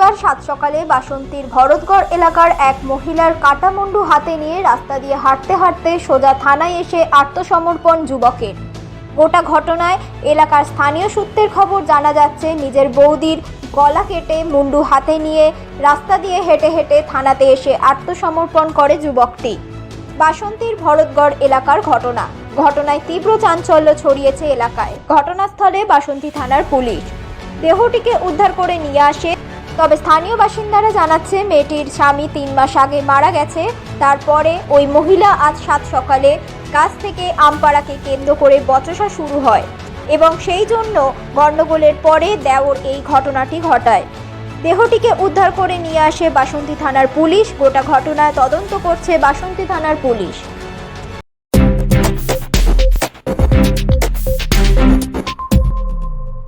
রবিবার সাত সকালে বাসন্তীর ভরতগড় এলাকার এক মহিলার কাটামুন্ডু হাতে নিয়ে রাস্তা দিয়ে হাঁটতে হাঁটতে সোজা থানায় এসে আত্মসমর্পণ যুবকের। গোটা ঘটনায় এলাকার স্থানীয় সূত্রের খবর জানা যাচ্ছে, নিজের বৌদির গলা কেটে মুন্ডু হাতে নিয়ে রাস্তা দিয়ে হেঁটে হেঁটে থানাতে এসে আত্মসমর্পণ করে যুবকটি। বাসন্তীর ভরতগড় এলাকার ঘটনা। ঘটনায় তীব্র চাঞ্চল্য ছড়িয়েছে এলাকায়। ঘটনাস্থলে বাসন্তী থানার পুলিশ। দেহটিকে উদ্ধার করে নিয়ে আসে তবে স্থানীয় বাসিন্দারা জানাচ্ছে, মেয়েটির স্বামী তিন মাস আগে মারা গেছে। তারপরে ওই মহিলা আজ সাত সকালে কাছ থেকে আমপাড়াকে কেন্দ্র করে বচসা শুরু হয় এবং সেই জন্য গণ্ডগোলের পরে দেওর এই ঘটনাটি ঘটায়। দেহটিকে উদ্ধার করে নিয়ে আসে বাসন্তী থানার পুলিশ। গোটা ঘটনায় তদন্ত করছে বাসন্তী থানার পুলিশ।